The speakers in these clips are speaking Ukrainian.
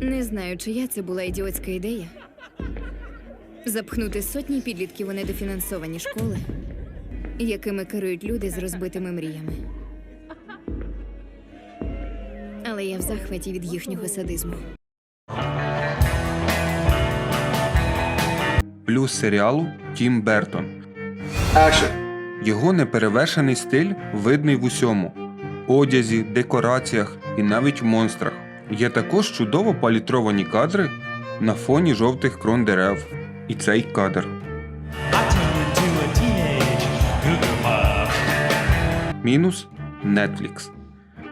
Не знаю, чия це була ідіотська ідея. Запхнути сотні підлітків у недофінансовані школи, якими керують люди з розбитими мріями. Але я в захваті від їхнього садизму. Плюс серіалу Тім Бертон. Action. Його неперевершений стиль видний в усьому: одязі, декораціях і навіть в монстрах. Є також чудово палітровані кадри на фоні жовтих крон дерев. І цей кадр. Мінус Netflix.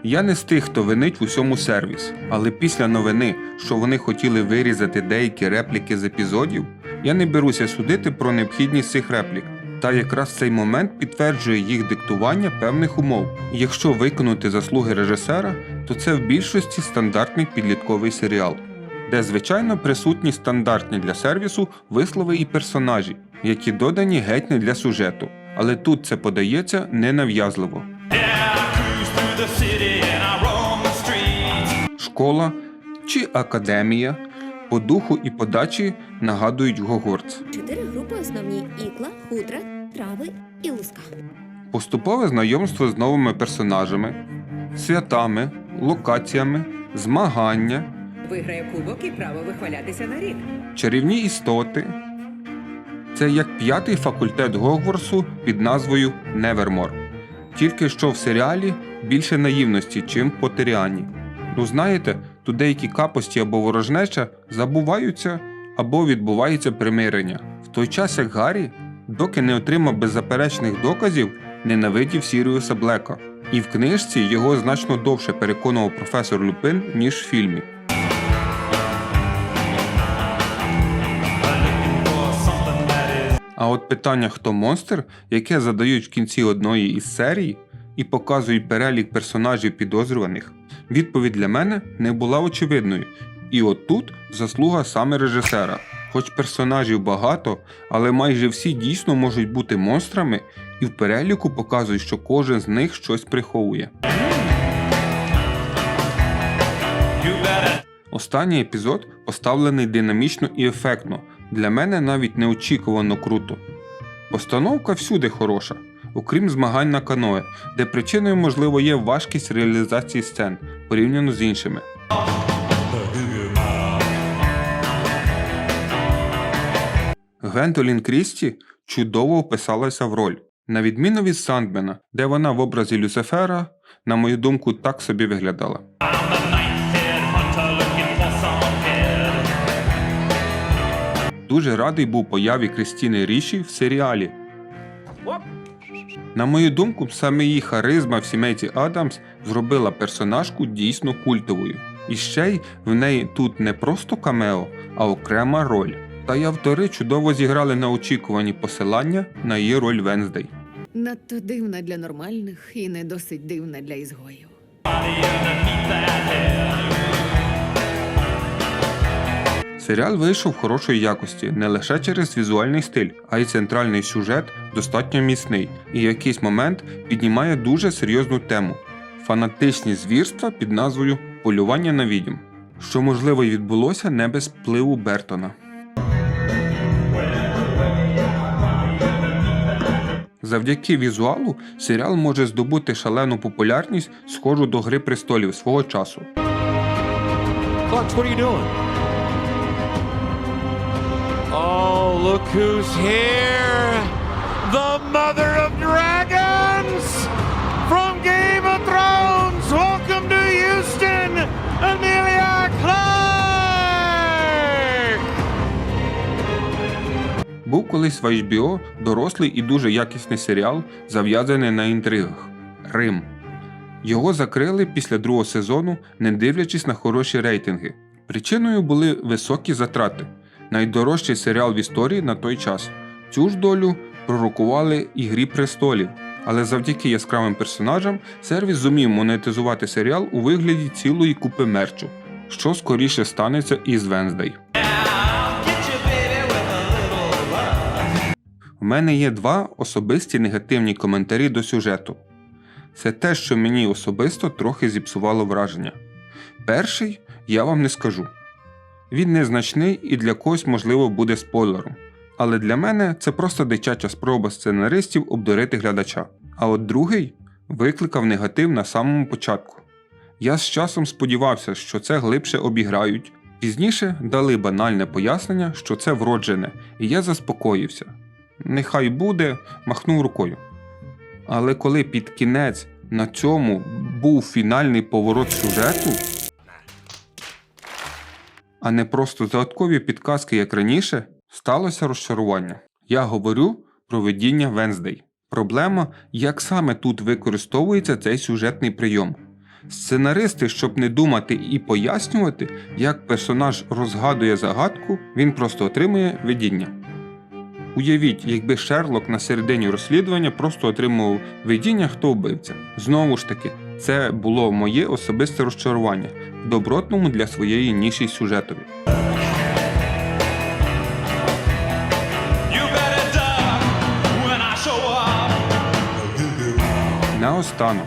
Я не з тих, хто винить в усьому сервіс, але після новини, що вони хотіли вирізати деякі репліки з епізодів, я не беруся судити про необхідність цих реплік. Та якраз цей момент підтверджує їх диктування певних умов. Якщо виконати заслуги режисера, то це в більшості стандартний підлітковий серіал, де звичайно присутні стандартні для сервісу вислови і персонажі, які додані геть не для сюжету. Але тут це подається ненав'язливо. Школа чи академія по духу і подачі нагадують Гогвартс. Чотири групи основні ікла, хутра, трави і луска. Поступове знайомство з новими персонажами, святами, локаціями, змагання, Виграє кубок і право вихвалятися на рік. чарівні істоти. Це як п'ятий факультет Гогвартсу під назвою Невермор. Тільки що в серіалі більше наївності, чим в Потеріані. Ну знаєте, тут деякі капості або ворожнеча забуваються або відбувається примирення. В той час як Гаррі, доки не отримав беззаперечних доказів, ненавидів Сіріуса Блека. І в книжці його значно довше переконував професор Люпин, ніж в фільмі. А от питання, хто монстр, яке задають в кінці одної із серій і показують перелік персонажів підозрюваних, відповідь для мене не була очевидною. І от тут заслуга саме режисера. Хоч персонажів багато, але майже всі дійсно можуть бути монстрами, і в переліку показують, що кожен з них щось приховує. Останній епізод поставлений динамічно і ефектно, для мене навіть неочікувано круто. Постановка всюди хороша, окрім змагань на каное, де причиною можливо є важкість реалізації сцен порівняно з іншими. Гвентолін Крісті чудово вписалася в роль. На відміну від Сандмена, де вона в образі Люцифера, на мою думку, так собі виглядала. Дуже радий був появі Крістіни Ріші в серіалі. На мою думку, саме її харизма в сімейці Адамс зробила персонажку дійсно культовою. І ще й в неї тут не просто камео, а окрема роль. Та й автори чудово зіграли на очікувані посилання на її роль Венздей. Надто дивна для нормальних і не досить дивна для ізгоїв. Серіал вийшов хорошої якості не лише через візуальний стиль, а й центральний сюжет достатньо міцний і в якийсь момент піднімає дуже серйозну тему фанатичні звірства під назвою Полювання на відьм, що можливо й відбулося не без впливу Бертона. Завдяки візуалу серіал може здобути шалену популярність, схожу до Гри престолів свого часу. Fox, what are you doing? Oh, look who's here! The Mother Був колись в HBO дорослий і дуже якісний серіал, зав'язаний на інтригах Рим. Його закрили після другого сезону, не дивлячись на хороші рейтинги. Причиною були високі затрати. Найдорожчий серіал в історії на той час. Цю ж долю пророкували і Грі престолів. Але завдяки яскравим персонажам сервіс зумів монетизувати серіал у вигляді цілої купи мерчу, що скоріше станеться із Венздей. У мене є два особисті негативні коментарі до сюжету. Це те, що мені особисто трохи зіпсувало враження. Перший я вам не скажу. Він незначний і для когось, можливо, буде спойлером. Але для мене це просто дитяча спроба сценаристів обдурити глядача. А от другий викликав негатив на самому початку. Я з часом сподівався, що це глибше обіграють. Пізніше дали банальне пояснення, що це вроджене, і я заспокоївся. Нехай буде, махнув рукою. Але коли під кінець на цьому був фінальний поворот сюжету, а не просто загадкові підказки, як раніше, сталося розчарування. Я говорю про видіння Венздей. Проблема, як саме тут використовується цей сюжетний прийом. Сценаристи, щоб не думати і пояснювати, як персонаж розгадує загадку, він просто отримує видіння. Уявіть, якби Шерлок на середині розслідування просто отримував видіння, хто вбивця. Знову ж таки, це було моє особисте розчарування в добротному для своєї ніші сюжетові. Наостанок.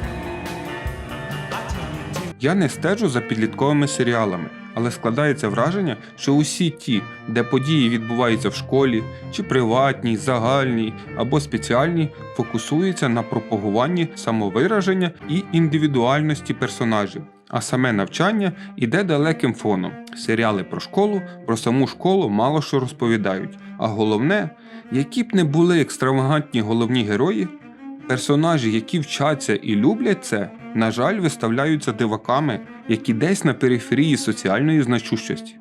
Я не стежу за підлітковими серіалами, але складається враження, що усі ті, де події відбуваються в школі, чи приватній, загальній або спеціальній, фокусуються на пропагуванні самовираження і індивідуальності персонажів. А саме навчання іде далеким фоном. Серіали про школу, про саму школу мало що розповідають. А головне, які б не були екстравагантні головні герої, Персонажі, які вчаться і люблять це, на жаль, виставляються диваками, які десь на периферії соціальної значущості.